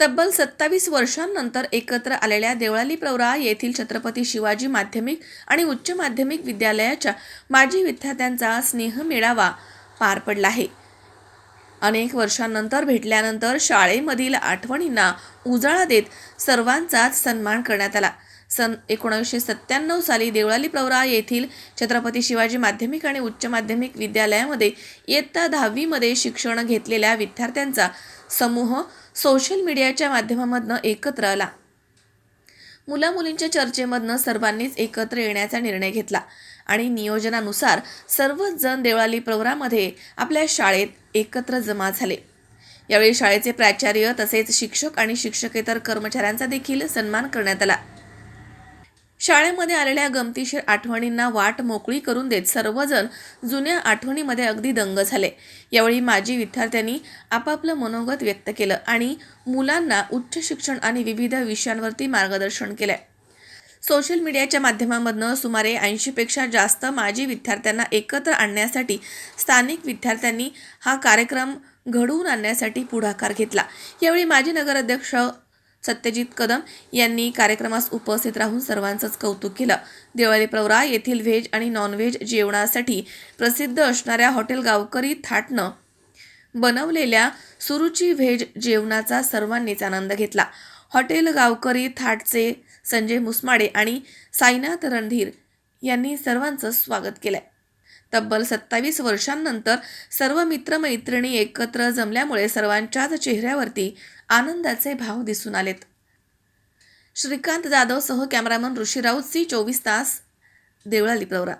तब्बल सत्तावीस वर्षांनंतर एकत्र आलेल्या देवळाली प्रवरा येथील छत्रपती शिवाजी माध्यमिक आणि उच्च माध्यमिक विद्यालयाच्या माजी विद्यार्थ्यांचा स्नेह मेळावा पार पडला आहे. अनेक वर्षांनंतर भेटल्यानंतर शाळेमधील आठवणींना उजाळा देत सर्वांचाच सन्मान करण्यात आला. सन एकोणीसशे सत्त्याण्णव साली देवळाली प्रवरा येथील छत्रपती शिवाजी माध्यमिक आणि उच्च माध्यमिक विद्यालयामध्ये इयत्ता दहावीमध्ये शिक्षण घेतलेल्या विद्यार्थ्यांचा समूह सोशल मीडियाच्या माध्यमामधनं एकत्र आला. मुला मुलींच्या चर्चेमधनं सर्वांनीच एकत्र येण्याचा निर्णय घेतला आणि नियोजनानुसार सर्वच जण देवळाली प्रवरामध्ये आपल्या शाळेत एकत्र जमा झाले. यावेळी शाळेचे प्राचार्य तसेच शिक्षक आणि शिक्षकेतर कर्मचाऱ्यांचा देखील सन्मान करण्यात आला. शाळेमध्ये आलेल्या गमतीशीर आठवणींना वाट मोकळी करून देत सर्वजण जुन्या आठवणीमध्ये अगदी दंग झाले. यावेळी माजी विद्यार्थ्यांनी आपापलं मनोगत व्यक्त केलं आणि मुलांना उच्च शिक्षण आणि विविध विषयांवरती मार्गदर्शन केलं सोशल मीडियाच्या माध्यमामधनं सुमारे ऐंशीपेक्षा जास्त माजी विद्यार्थ्यांना एकत्र आणण्यासाठी स्थानिक विद्यार्थ्यांनी हा कार्यक्रम घडवून आणण्यासाठी पुढाकार घेतला. यावेळी माजी नगराध्यक्ष सत्यजित कदम यांनी कार्यक्रमास उपस्थित राहून सर्वांचंच कौतुक केलं. दिवाळी प्रवरा येथील व्हेज आणि नॉनव्हेज जेवणासाठी प्रसिद्ध असणाऱ्या हॉटेल गावकरी थाटनं बनवलेल्या सुरुची व्हेज जेवणाचा सर्वांनीच आनंद घेतला. हॉटेल गावकरी थाटचे संजय मुसमाडे आणि साईनाथ रणधीर यांनी सर्वांचं स्वागत केलं तब्बल सत्तावीस वर्षांनंतर सर्व मित्रमैत्रिणी एकत्र जमल्यामुळे सर्वांच्याच चेहऱ्यावरती आनंदाचे भाव दिसून आलेत. श्रीकांत जाधव सह कॅमेरामन ऋषी राऊत सी चोवीस तास देवळाली प्रवरा